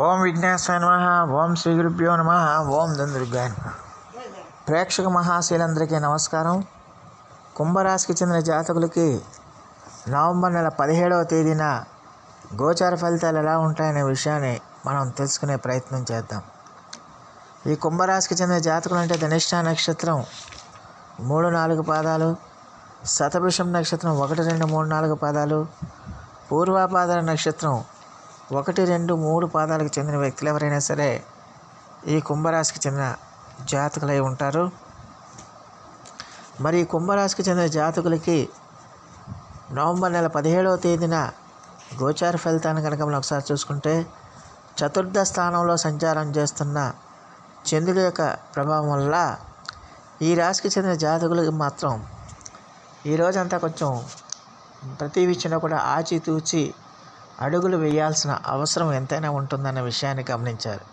ఓం విఘ్నేశ్వర నమ ఓం శ్రీ గురుభ్యో నమ ఓం దందుర్గాయ నమ. ప్రేక్షక మహాశీలందరికీ నమస్కారం. కుంభరాశికి చెందిన జాతకులకి నవంబర్ నెల పదిహేడవ తేదీన గోచార ఫలితాలు ఎలా ఉంటాయనే విషయాన్ని మనం తెలుసుకునే ప్రయత్నం చేద్దాం. ఈ కుంభరాశికి చెందిన జాతకులు అంటే ధనిష్ట నక్షత్రం మూడు నాలుగు పాదాలు శతభిషం నక్షత్రం ఒకటి రెండు మూడు నాలుగు పాదాలు పూర్వాపాదాల నక్షత్రం ఒకటి రెండు మూడు పాదాలకు చెందిన వ్యక్తులు ఎవరైనా సరే ఈ కుంభరాశికి చెందిన జాతకులై ఉంటారు. మరి ఈ కుంభరాశికి చెందిన జాతకులకి నవంబర్ నెల పదిహేడవ తేదీన గోచార ఫలితాన్ని కనుక మనం ఒకసారి చూసుకుంటే చతుర్థ స్థానంలో సంచారం చేస్తున్న చంద్రుడి యొక్క ప్రభావం వల్ల ఈ రాశికి చెందిన జాతకులకి మాత్రం ఈ రోజంతా కొంచెం ప్రతి విషయంలో కూడా ఆచితూచి అడుగులు వేయాల్సిన అవసరం ఎంతైనా ఉంటుందన్న విషయాన్ని గమనించారు.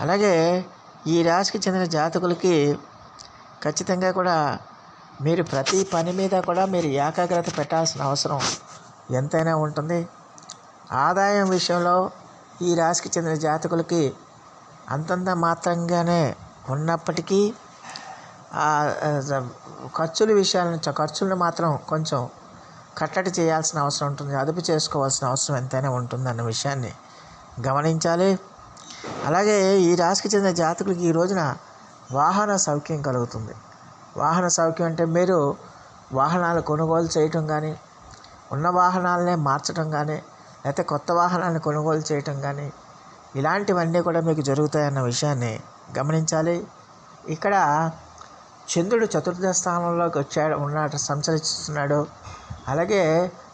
అలాగే ఈ రాశికి చెందిన జాతకులకి ఖచ్చితంగా కూడా మీరు ప్రతి పని మీద కూడా మీరు ఏకాగ్రత పెట్టాల్సిన అవసరం ఎంతైనా ఉంటుంది. ఆదాయం విషయంలో ఈ రాశికి చెందిన జాతకులకి అంతంత మాత్రంగానే ఉన్నప్పటికీ ఖర్చుల విషయాలను ఖర్చులను మాత్రం కొంచెం కట్టడి చేయాల్సిన అవసరం ఉంటుంది. అదుపు చేసుకోవాల్సిన అవసరం ఎంతైనా ఉంటుంది అన్న విషయాన్ని గమనించాలి. అలాగే ఈ రాశికి చెందిన జాతకులకి ఈ రోజున వాహన సౌఖ్యం కలుగుతుంది. వాహన సౌఖ్యం అంటే మీరు వాహనాలు కొనుగోలు చేయటం కానీ ఉన్న వాహనాలనే మార్చడం కానీ లేకపోతే కొత్త వాహనాలను కొనుగోలు చేయటం కానీ ఇలాంటివన్నీ కూడా మీకు జరుగుతాయన్న విషయాన్ని గమనించాలి. ఇక్కడ చంద్రుడు చతుర్థ స్థానంలోకి వచ్చాడు ఉన్నాడు సంచరిస్తున్నాడు. అలాగే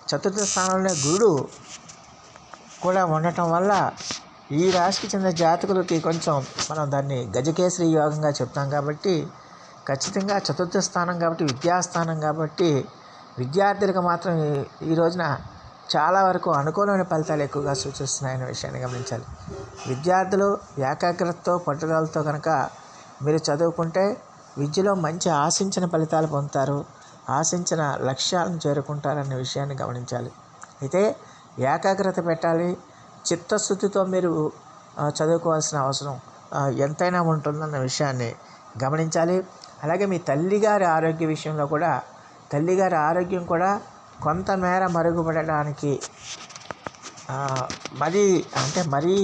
చతుర్థ స్థానంలో గురుడు కూడా ఉండటం వల్ల ఈ రాశికి చెందిన జాతకులకి కొంచెం మనం దాన్ని గజకేసరి యోగంగా చెప్తాం కాబట్టి ఖచ్చితంగా చతుర్థ స్థానం కాబట్టి విద్యాస్థానం కాబట్టి విద్యార్థులకు మాత్రం ఈ- రోజున చాలా వరకు అనుకూలమైన ఫలితాలు ఎక్కువగా సూచిస్తున్నాయనే విషయాన్ని గమనించాలి. విద్యార్థులు ఏకాగ్రతతో పట్టుదలతో కనుక మీరు చదువుకుంటే విద్యలో మంచి ఆశించిన ఫలితాలు పొందుతారు. ఆశించిన లక్ష్యాలను చేరుకుంటారనే విషయాన్ని గమనించాలి. అయితే ఏకాగ్రత పెట్టాలి. చిత్తశుద్ధితో మీరు చదువుకోవాల్సిన అవసరం ఎంతైనా ఉంటుందన్న విషయాన్ని గమనించాలి. అలాగే మీ తల్లిగారి ఆరోగ్య విషయంలో కూడా తల్లిగారి ఆరోగ్యం కూడా కొంతమేర మరుగుపడడానికి మరీ అంటే మరీ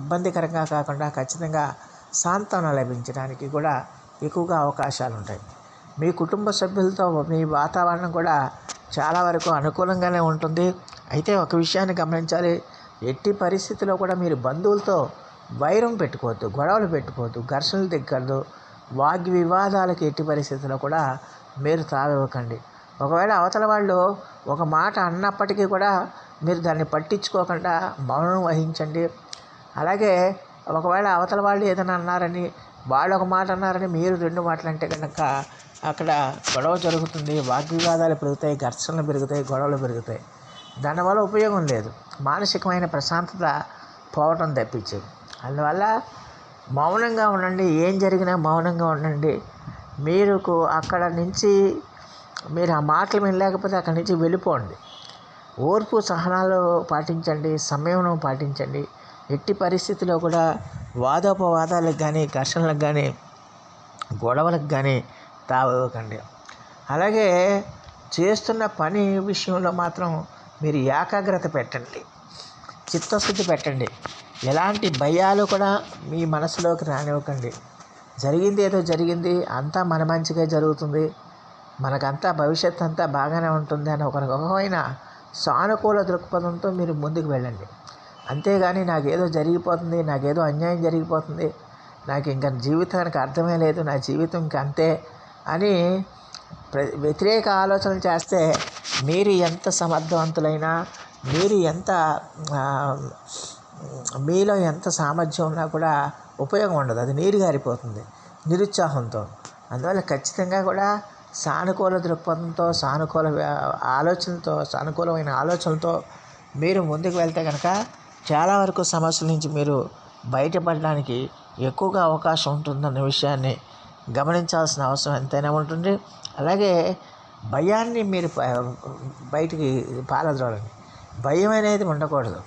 ఇబ్బందికరంగా కాకుండా ఖచ్చితంగా సాంత్వన లభించడానికి కూడా ఎక్కువగా అవకాశాలు ఉంటాయి మీ కుటుంబ సభ్యులతో మీ వాతావరణం కూడా చాలా వరకు అనుకూలంగానే ఉంటుంది. అయితే ఒక విషయాన్ని గమనించాలి. ఎట్టి పరిస్థితిలో కూడా మీరు బంధువులతో వైరం పెట్టుకోవద్దు గొడవలు పెట్టుకోవద్దు ఘర్షణలు దిగ్గద్దు వాగ్వివాదాలకు ఎట్టి పరిస్థితుల్లో కూడా మీరు తావివ్వకండి. ఒకవేళ అవతల వాళ్ళు ఒక మాట అన్నప్పటికీ కూడా మీరు దాన్ని పట్టించుకోకుండా మౌనం వహించండి. అలాగే ఒకవేళ అవతల వాళ్ళు ఏదైనా అన్నారని వాళ్ళు ఒక మాట అన్నారని మీరు రెండు మాటలు అంటే కనుక అక్కడ గొడవ జరుగుతుంది వాగ్వివాదాలు పెరుగుతాయి ఘర్షణలు పెరుగుతాయి గొడవలు పెరుగుతాయి. దానివల్ల ఉపయోగం లేదు. మానసికమైన ప్రశాంతత పోవటం తప్పించేది. అందువల్ల మౌనంగా ఉండండి. ఏం జరిగినా మౌనంగా ఉండండి. మీకు అక్కడ నుంచి మీరు ఆ మాటలు వినలేకపోతే అక్కడి నుంచి వెళ్ళిపోండి. ఓర్పు సహనాలు పాటించండి సంయమనం పాటించండి. ఎట్టి పరిస్థితిలో కూడా వాదోపవాదాలకు కానీ ఘర్షణలకు కానీ గొడవలకు కానీ తావకండి. అలాగే చేస్తున్న పని విషయంలో మాత్రం మీరు ఏకాగ్రత పెట్టండి. చిత్తశుద్ధి పెట్టండి. ఎలాంటి భయాలు కూడా మీ మనసులోకి రానివ్వకండి. జరిగింది ఏదో జరిగింది అంతా మన మంచిగా జరుగుతుంది. మనకంతా భవిష్యత్ అంతా బాగానే ఉంటుంది అని ఒక రకమైన సానుకూల దృక్పథంతో మీరు ముందుకు వెళ్ళండి. అంతేగాని నాకేదో జరిగిపోతుంది నాకేదో అన్యాయం జరిగిపోతుంది నాకు ఇంకా జీవితానికి అర్థమే లేదు నా జీవితం ఇంక అంతే అని ప్ర- వ్యతిరేక ఆలోచనలు చేస్తే మీరు ఎంత సమర్థవంతులైనా మీరు ఎంత మీలో ఎంత సామర్థ్యం ఉన్నా కూడా ఉపయోగం ఉండదు. అది నీరు గారిపోతుంది నిరుత్సాహంతో. అందువల్ల ఖచ్చితంగా కూడా సానుకూల దృక్పథంతో సానుకూల ఆలోచనతో సానుకూలమైన ఆలోచనలతో మీరు ముందుకు వెళ్తే కనుక చాలా వరకు సమస్యల నుంచి మీరు బయటపడడానికి ఎక్కువగా అవకాశం ఉంటుందన్న విషయాన్ని గమనించాల్సిన అవసరం ఎంతైనా ఉంటుంది. అలాగే భయాన్ని మీరు బయటికి పారద్రోలండి. భయం అనేది ఉండకూడదు.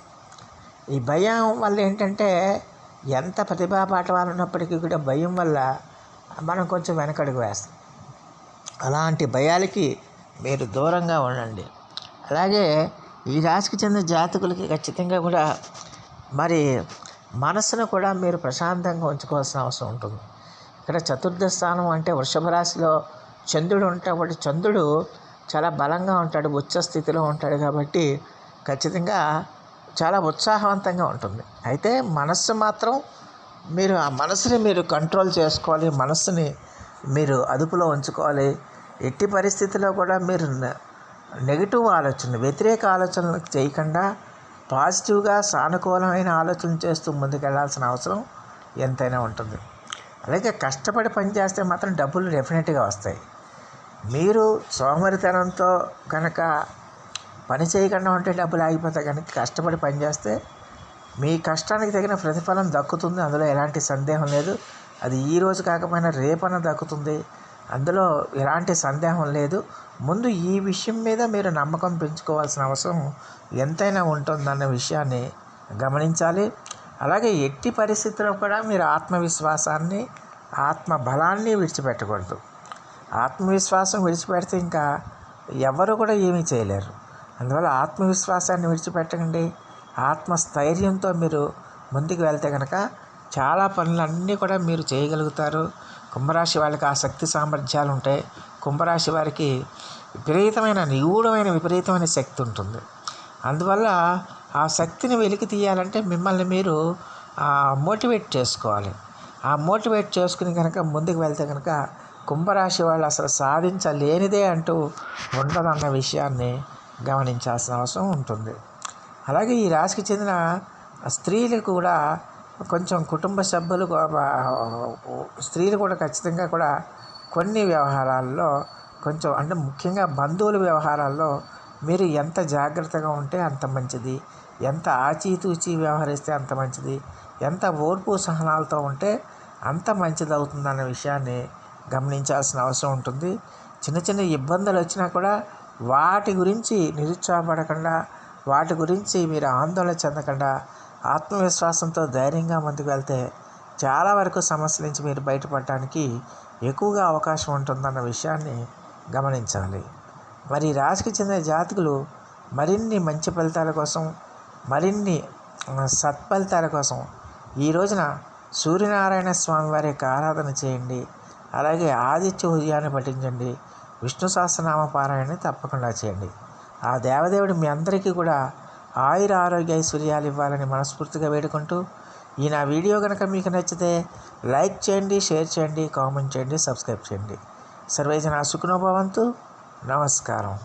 ఈ భయం వల్ల ఏంటంటే ఎంత ప్రతిభా పాఠవాలు ఉన్నప్పటికీ కూడా భయం వల్ల మనం కొంచెం వెనకడుగు వేస్తాం. అలాంటి భయాలకి మీరు దూరంగా ఉండండి. అలాగే ఈ రాశికి చెందిన జాతకులకి ఖచ్చితంగా కూడా మరి మనసును కూడా మీరు ప్రశాంతంగా ఉంచుకోవాల్సిన అవసరం ఉంటుంది. ఇక్కడ చతుర్థ స్థానం అంటే వృషభ రాశిలో చంద్రుడు ఉంటాడు చంద్రుడు చాలా బలంగా ఉంటాడు ఉచ్చ స్థితిలో ఉంటాడు కాబట్టి ఖచ్చితంగా చాలా ఉత్సాహవంతంగా ఉంటుంది. అయితే మనస్సు మాత్రం మీరు ఆ మనసుని మీరు కంట్రోల్ చేసుకోవాలి మనస్సుని మీరు అదుపులో ఉంచుకోవాలి. ఎట్టి పరిస్థితిలో కూడా మీరు నె- నెగిటివ్ ఆలోచనలు వ్యతిరేక ఆలోచనలు చేయకుండా పాజిటివ్గా సానుకూలమైన ఆలోచన చేస్తూ ముందుకెళ్ళాల్సిన అవసరం ఎంతైనా ఉంటుంది. అలాగే కష్టపడి పనిచేస్తే మాత్రం డబ్బులు డెఫినెట్గా వస్తాయి. మీరు సోమరితనంతో కనుక పని చేయకుండా ఉంటే డబ్బులు ఆగిపోతాయి కనుక కష్టపడి పనిచేస్తే మీ కష్టానికి తగిన ప్రతిఫలం దక్కుతుంది. అందులో ఎలాంటి సందేహం లేదు. అది ఈ రోజు కాకపోయినా రేపన దక్కుతుంది. అందులో ఎలాంటి సందేహం లేదు. ముందు ఈ విషయం మీద మీరు నమ్మకం పెంచుకోవాల్సిన అవసరం ఎంతైనా ఉంటుందన్న విషయాన్ని గమనించాలి. అలాగే ఎట్టి పరిస్థితుల్లో కూడా మీరు ఆత్మవిశ్వాసాన్ని ఆత్మ బలాన్ని విడిచిపెట్టకూడదు. ఆత్మవిశ్వాసం విడిచిపెడితే ఇంకా ఎవరు కూడా ఏమీ చేయలేరు. అందువల్ల ఆత్మవిశ్వాసాన్ని విడిచిపెట్టకండి. ఆత్మస్థైర్యంతో మీరు ముందుకు వెళ్తే కనుక చాలా పనులన్నీ కూడా మీరు చేయగలుగుతారు. కుంభరాశి వాళ్ళకి ఆ శక్తి సామర్థ్యాలు ఉంటాయి కుంభరాశి వారికి విపరీతమైన నిగూఢమైన విపరీతమైన శక్తి ఉంటుంది. అందువల్ల ఆ శక్తిని వెలికి తీయాలంటే మిమ్మల్ని మీరు మోటివేట్ చేసుకోవాలి. ఆ మోటివేట్ చేసుకుని కనుక ముందుకు వెళ్తే కనుక కుంభరాశి వాళ్ళు అసలు సాధించలేనిదే అంటూ ఉండదన్న విషయాన్ని గమనించాల్సిన అవసరం ఉంటుంది. అలాగే ఈ రాశికి చెందిన స్త్రీలు కూడా కొంచెం కుటుంబ సభ్యులు స్త్రీలు కూడా ఖచ్చితంగా కూడా కొన్ని వ్యవహారాల్లో కొంచెం అంటే ముఖ్యంగా బంధువుల వ్యవహారాల్లో మీరు ఎంత జాగ్రత్తగా ఉంటే అంత మంచిది. ఎంత ఆచితూచి వ్యవహరిస్తే అంత మంచిది. ఎంత ఓర్పు సహనాలతో ఉంటే అంత మంచిది అవుతుందన్న విషయాన్ని గమనించాల్సిన అవసరం ఉంటుంది. చిన్న చిన్న ఇబ్బందులు వచ్చినా కూడా వాటి గురించి నిరుత్సాహపడకుండా వాటి గురించి మీరు ఆందోళన చెందకుండా ఆత్మవిశ్వాసంతో ధైర్యంగా ముందుకు వెళ్తే చాలా వరకు సమస్యల నుంచి మీరు బయటపడటానికి ఎక్కువగా అవకాశం ఉంటుందన్న విషయాన్ని గమనించాలి. మరి రాశికి చెందిన జాతకులు మరిన్ని మంచి ఫలితాల కోసం మరిన్ని సత్ఫలితాల కోసం ఈ రోజున సూర్యనారాయణ స్వామి వారి యొక్క ఆరాధన చేయండి. అలాగే ఆదిత్య ఉదయాన్ని పఠించండి. విష్ణు సహస్రనామ పారాయణ తప్పకుండా చేయండి. ఆ దేవదేవుడు మీ అందరికీ కూడా ఆయుర ఆరోగ్య ఐశ్వర్యాలు ఇవ్వాలని మనస్ఫూర్తిగా వేడుకుంటూ ఈ నా వీడియో కనుక మీకు నచ్చితే లైక్ చేయండి షేర్ చేయండి కామెంట్ చేయండి సబ్స్క్రైబ్ చేయండి. సర్వేజన సుఖనోభవంతు నమస్కారం.